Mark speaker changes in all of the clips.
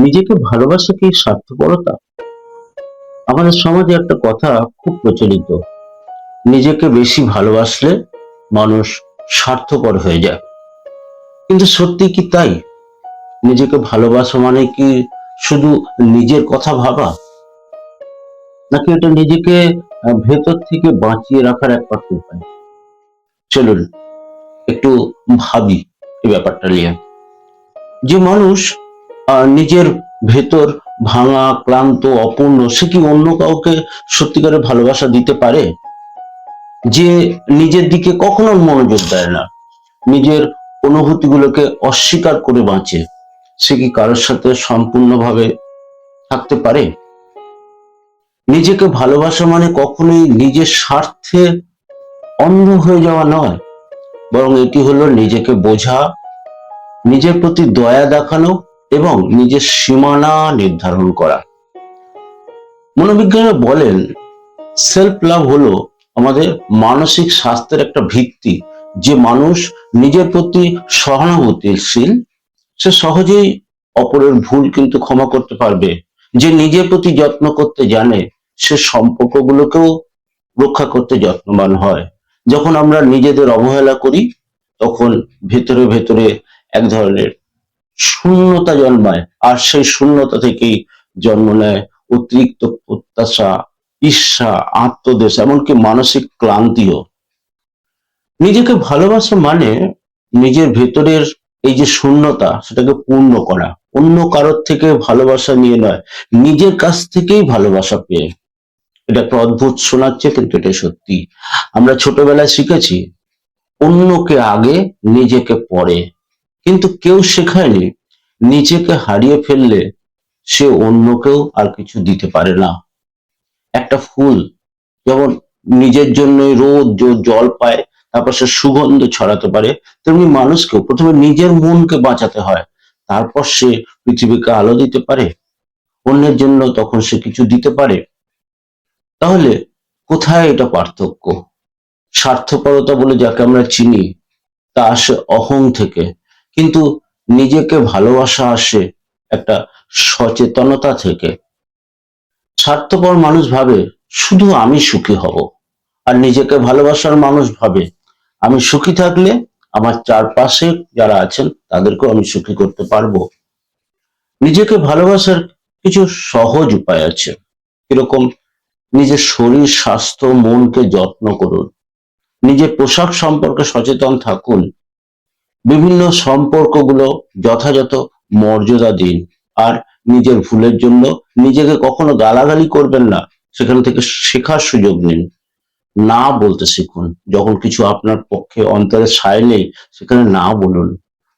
Speaker 1: নিজেকে ভালোবাসা কি স্বার্থপরতা? আমাদের সমাজে একটা কথা খুব প্রচলিত। নিজেকে বেশি ভালোবাসলে মানুষ স্বার্থপর হয়ে যায়। কিন্তু সত্যি কি তাই? নিজেকে ভালোবাসা মানে কি শুধু নিজের কথা ভাবা? নাকি এটা নিজেকে ভেতর থেকে বাঁচিয়ে রাখার একমাত্র উপায়? চলুন, একটু ভাবি এই ব্যাপারটা নিয়ে। যে মানুষ নিজের ভেতর ভাঙা, ক্লান্ত, অপূর্ণ, সে কি অন্য কাউকে সত্যিকারের ভালোবাসা দিতে পারে? যে নিজের দিকে কখনো মনোযোগ দেয় না, নিজের অনুভূতিগুলোকে অস্বীকার করে বাঁচে, সে কি কারোর সাথে সম্পূর্ণভাবে থাকতে পারে? নিজেকে ভালোবাসা মানে কখনোই নিজের স্বার্থে অন্ধ হয়ে যাওয়া নয়, বরং এটি হলো নিজেকে বোঝা, নিজের প্রতি দয়া দেখানো এবং নিজের সীমানা নির্ধারণ করা। মনোবিজ্ঞানী বলেন সেলফ লাভ হলো আমাদের মানসিক স্বাস্থ্যের একটা ভিত্তি। যে মানুষ নিজের প্রতি সহানুভূতিশীল, সে সহজেই অপরের ভুল কিন্তু ক্ষমা করতে পারবে। যে নিজের প্রতি যত্ন করতে জানে, সে সম্পর্কগুলোকেও রক্ষা করতে যত্নবান হয়। যখন আমরা নিজেদের অবহেলা করি, তখন ভেতরে ভেতরে এক ধরনের শূন্যতা জন্মায়। আর সেই শূন্যতা থেকেই জন্ম নেয় অতিরিক্ত প্রত্যাশা, ঈর্ষা আত্মদেশ এমনকি মানসিক ক্লান্তিও। নিজেকে ভালোবাসা মানে নিজের ভেতরের এই যে শূন্যতা, সেটাকে পূর্ণ করা। অন্য কারোর থেকে ভালোবাসা নিয়ে নয়, নিজের কাছ থেকেই ভালোবাসা পেয়ে। এটা একটা অদ্ভুত শোনাচ্ছে, কিন্তু এটা সত্যি। আমরা ছোটবেলায় শিখেছি, অন্যকে আগে, নিজেকে পরে। কিন্তু কেউ শেখায়নি, নিজেকে হারিয়ে ফেললে সে অন্যকেও আর কিছু দিতে পারে না। একটা ফুল যেমন নিজের জন্যই রোদ জল পায়, তারপর সে সুগন্ধ ছড়াতে পারে, তেমনি মানুষকেও প্রথমে নিজের মনকে বাঁচাতে হয়, তারপর সে পৃথিবীকে আলো দিতে পারে, অন্যের জন্য তখন সে কিছু দিতে পারে। তাহলে কোথায় এটা পার্থক্য? স্বার্থপরতা বলে যাকে আমরা চিনি, তা আসে অহং থেকে। কিন্তু নিজেকে ভালোবাসা আসে একটা সচেতনতা থেকে। স্বার্থপর মানুষ ভাবে, শুধু আমি সুখী হব। আর নিজেকে ভালোবাসার মানুষ ভাবে, আমি সুখী থাকলে আমার চারপাশে যারা আছেন, তাদেরকেও আমি সুখী করতে পারব। নিজেকে ভালোবাসার কিছু সহজ উপায় আছে। এরকম নিজের শরীর, স্বাস্থ্য, মনকে যত্ন করুন। নিজের পোশাক সম্পর্কে সচেতন থাকুন। বিভিন্ন সম্পর্কগুলো যথাযথ মর্যাদা দিন আর নিজের ভুলের জন্য নিজেকে কখনো গালাগালি করবেন না, সেখান থেকে শেখার সুযোগ নিন। না বলতে শিখুন। যখন কিছু আপনার পক্ষে অন্তরে সায় নেই, সেখানে না বলুন।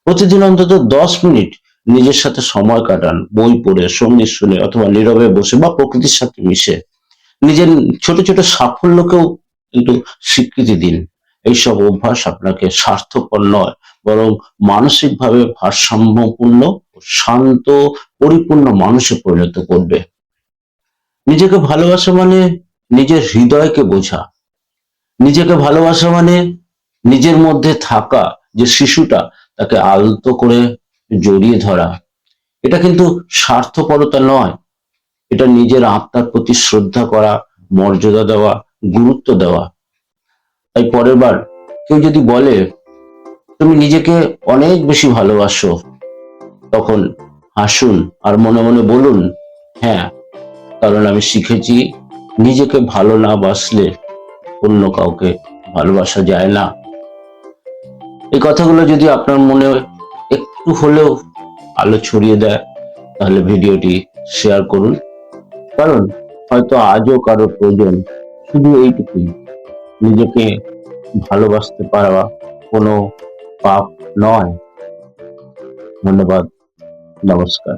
Speaker 1: প্রতিদিন অন্তত দশ মিনিট নিজের সাথে সময় কাটান। বই পড়ে, সংগীত শুনে অথবা নীরবে বসে বা প্রকৃতির সাথে মিশে। নিজের ছোট ছোট সাফল্যকেও কিন্তু স্বীকৃতি দিন। এইসব অভ্যাস আপনাকে স্বার্থপর নয় বরং মানসিকভাবে ভারসাম্যপূর্ণ শান্ত, পরিপূর্ণ মানুষে পরিণত করবে। নিজেকে ভালোবাসা মানে নিজের হৃদয়কে বোঝা। নিজেকে ভালোবাসা মানে নিজের মধ্যে থাকা যে শিশুটা, তাকে আলতো করে জড়িয়ে ধরা। এটা কিন্তু স্বার্থপরতা নয়। এটা নিজের আত্মার প্রতি শ্রদ্ধা করা, মর্যাদা দেওয়া, গুরুত্ব দেওয়া। তাই পরের বার কেউ যদি বলে তুমি নিজেকে অনেক বেশি ভালোবাসো। তখন হাসুন আর মনে মনে বলুন হ্যাঁ কারণ আমি শিখেছি নিজেকে ভালো না বাসলে অন্য কাউকে ভালোবাসা যায় না। এই কথাগুলো যদি আপনার মনে একটু হলেও আলো ছড়িয়ে দেয়, তাহলে ভিডিওটি শেয়ার করুন। কারণ হয়তো আজও কারও প্রয়োজন শুধু এইটুকুই, নিজেকে ভালোবাসতে পারা কোনো পাপ নয় ধন্যবাদ নমস্কার